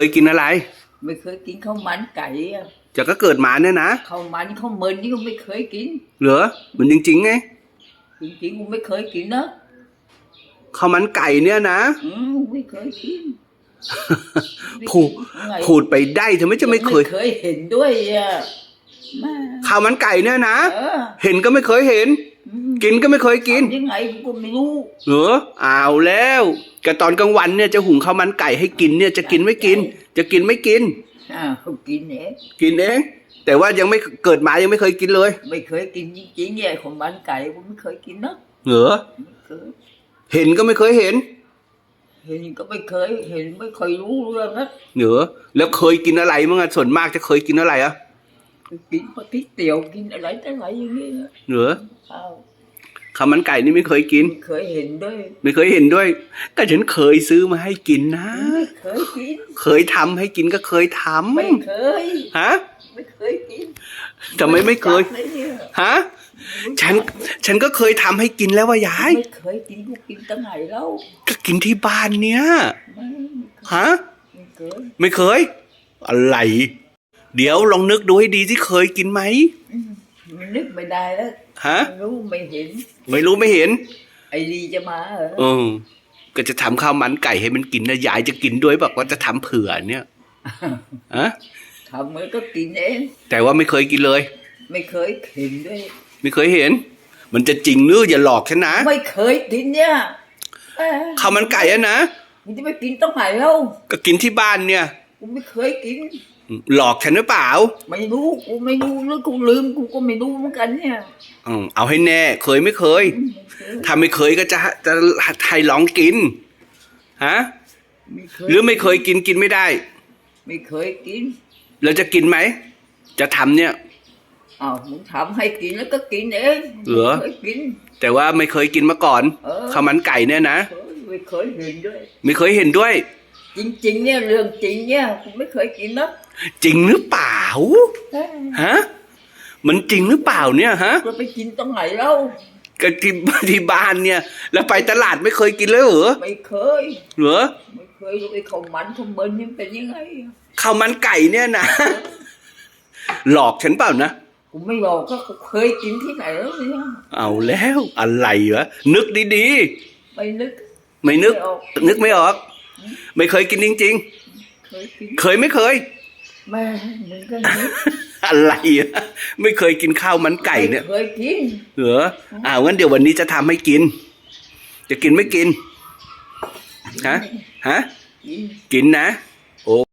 เคยกินอะไร ไม่เคยกินข้าวมันไก่อะจะก็เกิดมาเนี่ยนะข้าวมันข้าวเมินนี่ก็ไม่เคยกิน เหรอมันจริงๆไงจริงๆกูไม่เคยกินนะข้าวมันไก่เนี่ยนะอืมไม่เคยกินผูกไงพูดไปได้ทำไมจะไม่เคยเคยเห็นด้วยอะแม่ข้าวมันไก่เนี่ยนะ เออ เห็นก็ไม่เคยเห็นอืม กินก็ไม่เคยกินทำยังไงกูก็ไม่รู้เหรออ้าวแล้วกับตอนกลางวันเนี่ยจะหุงข้าวมันไก่ให้กินเนี่ยจะกินไม่กิน จะกินไม่กินอ้าวกินเองกินเอง แต่ว่ายังไม่เกิดมายังไม่เคยกินเลย ไม่เคยกินจริงๆเนี่ยข้าวมันไก่กูไม่เคยกินนะเหรอไม่เคยเห็นก็ไม่เคยเห็น เห็นก็ไม่เคยเห็นไม่เคยรู้เรื่องนะเหรอแล้วเคยกินอะไรมั้งอะส่วนมากจะเคยกินอะไรอะกินพวกที่เตี๋ยวกินอะไรต่ออะไรอย่างเงี้ยเหรออ้าว ข้าวมันไก่นี่ไม่เคยกินไม่เคยเห็นด้วย ไม่เคยเห็นด้วยก็ฉันเคยซื้อมาให้กินนะไม่เคยกิน เคยทำให้กินก็เคยทำไม่เคย ฮะ ไม่เคยกินทำไมไม่เคยจักลนี่ฮะ ฉัน ฉันก็เคยทำให้กินแล้วว่ายาย ไม่เคยกินกูกินตั้งไหนแล้ว ก็กินที่บ้านเนี่ยไม่ฮะไม่เคยไม่เคย อะไร เดี๋ยวลองนึกดูให้ดีที่เคยกินไหมอืมมั นนึกไม่ได้แล้วฮะ ไม่รู้ไม่เห็น ไม่รู้ไม่เห็น ไอ้ลีจะมาเหรอเออ ก็จะทำข้าวมันไก่ให้มันกินนะยายจะกินด้วยบอกว่าจะทำเผื่อเนี่ยฮะทำมันก็กินเอง แต่ว่าไม่เคยกินเลย ไม่เคยเห็นด้วย ไม่เคยเห็น มันจะจริงหรืออย่าหลอกฉันนะไม่เคยกินเนี่ยเอ้ยข้าวมันไก่อะนะ มึงจะไปกินตั้งไหนแล้วก็กินที่บ้านเนี่ย กูไม่เคยกิน หลอกฉันหรือเปล่าไม่รู้กูไม่รู้หรือกูลืมกูก็ไม่รู้เหมือนกันเนี่ยอืมเอาให้แน่ เคยไม่เคยไม่เคยถ้าไม่เคยก็จะจะให้ลองกิน ฮะ ไม่เคยหรือไม่เคยกินกินไม่ได้ ไม่เคยกินแล้วจะกินไหม จะทำเนี่ย อ้าวมึงทำให้กินแล้วก็กินเองเหรอ ไม่เคยกิน แต่ว่าไม่เคยกินมาก่อนเออ ข้าวมันไก่เนี่ยนะ เคยไม่เคยเห็นด้วย ไม่เคยเห็นด้วย จริง ๆ เนี่ยเรื่องจริงเนี่ยกูไม่เคยกินนะจริงหรือเปล่าเอ้ยฮะมันจริงหรือเปล่าเนี่ยฮะเราไปกินตรงไหนแล้วก็ที่ที่บ้านเนี่ย แล้วไปตลาดไม่เคยกินเลยเหรอไม่เคยเหรอไม่เคยรู้ไอ้ข้าวมันข้าวเมินนี่มันเป็นยังไงข้าวมันไก่เนี่ยนะหลอกฉันเปล่านะกูไม่บอกก็กูเคยกินที่ไหนแล้วเนี่ยเอาแล้วอะไรวะนึกดีไม่นึกๆไม่นึก ไม่ออกนึกไม่ออก ไม่เคยกินจริง เคยกินๆ เคยไม่เคยแม่มึงก็นึกอะไรอะไม่เคยกินข้าวมันไก่เนี่ยม่เคยกินเหรออ้าวงั้นเดี๋ยววันนี้จะทำให้กิน จะกินไม่กินฮะฮะกิน กินนะ